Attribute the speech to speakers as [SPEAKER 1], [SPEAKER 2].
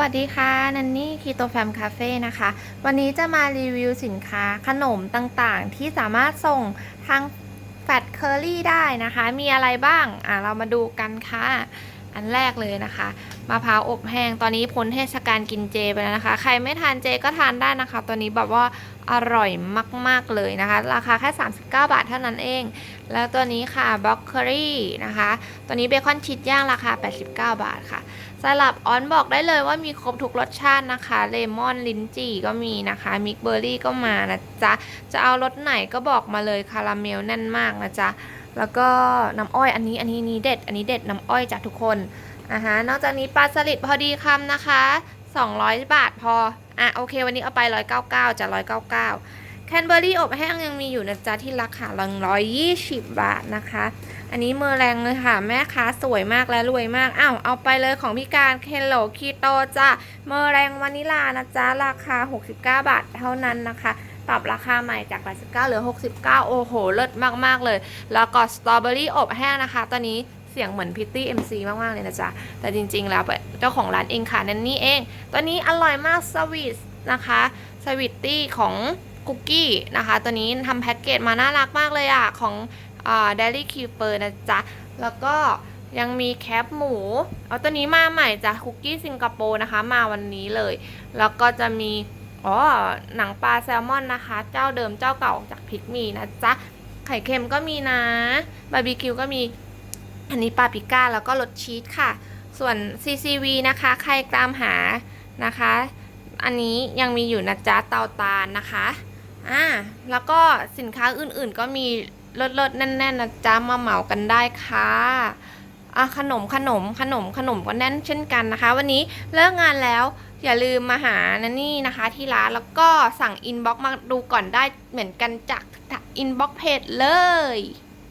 [SPEAKER 1] วัสดีค่ะนันนี่คีโตแฟมคาเฟ่นะคะ วันนี้จะมารีวิวสินค้าขนมต่างๆ ที่สามารถส่งทางแฟดเคอรี่ได้นะคะ มีอะไรบ้าง อะ เรามาดูกันค่ะ อันแรกเลยนะคะมะพร้าวอบแห้งตอนนี้พ้นเทศกาลกินเจไปแล้วนะคะ ใครไม่ทานเจก็ทานได้นะคะตัวนี้แบบว่าอร่อยมาก ๆ เลยนะคะ ราคาแค่ 39 บาทเท่านั้นเอง แล้วตัวนี้ค่ะบล็อกเคอรี่นะคะตัวนี้เบคอนชีสย่างราคา 89 บาทค่ะสลับออนบอกได้เลยว่ามีครบทุกรสชาตินะคะเลมอนลิ้นจี่ก็มีนะคะมิกเบอร์รี่ก็มานะจ๊ะจะเอารสไหนก็บอกมาเลยคาราเมลแน่นมากนะจ๊ะ แล้วก็น้ำอ้อยอันนี้อันนี้นี่เด็ด อันนี้เด็ดน้ำอ้อยจ้ะทุกคนอ่าฮะนอกจากนี้ปลาสลิดพอดีคำนะคะ 200 บาทพออะโอเค วันนี้เอาไป 199จะ199 แคนเบอร์รี่อบแห้งยังมีอยู่นะจ๊ะที่ราคา120บาทนะคะ อันนี้เมอร์แรงเลยค่ะ แม่ค้าสวยมากและรวยมากอ้าวเอาไปเลยของพี่การเคนโลคีโตจ้ะเมอร์แรงวานิลานะจ๊ะราคา 69 บาทเท่านั้นนะคะ ปรับราคาใหม่จาก 89เหลือ 69 โอ้โห เลิศมาก ๆ เลย แล้วก็สตรอเบอรี่อบแห้งนะคะ ตอนนี้เสียงเหมือนพิตตี้เอ็มซีมาก ๆ เลยนะจ๊ะ แต่จริง ๆ แล้วเจ้าของร้านเองค่ะนั่นนี่เองตัวนี้อร่อยมากสวีทนะคะสวีตตี้ของคุกกี้นะคะ ตัวนี้ทำแพ็กเกจมาน่ารักมากเลยอะของเดลี่คิวเปอร์นะจ๊ะ แล้วก็ยังมีแคปหมู เอาตัวนี้มาใหม่จ้ะคุกกี้สิงคโปร์นะคะ มาวันนี้เลย แล้วก็จะมี อ๋อหนังปลาแซลมอนนะคะ เจ้าเดิมเจ้าเก่าจากพิกมีนะจ๊ะ ไข่เค็มก็มีนะ บาร์บีคิวก็มี อันนี้ปาปริก้าแล้วก็รสชีสค่ะ ส่วน CCV นะคะ ใครตามหานะคะ อันนี้ยังมีอยู่นะจ๊ะเตาตาลนะคะ อ่า แล้วก็สินค้าอื่นๆก็มีเลิศๆแน่นๆนะจ๊ะมาเหมากันได้ค่ะอะขนมขนมขนมขนมก็แน่นเช่นกันนะคะ วันนี้เลิกงานแล้ว อย่าลืมมาหานันนี่นะคะที่ร้านแล้วก็สั่งอินบ็อกมาดูก่อนได้เหมือนกันจากอินบ็อกเพจเลย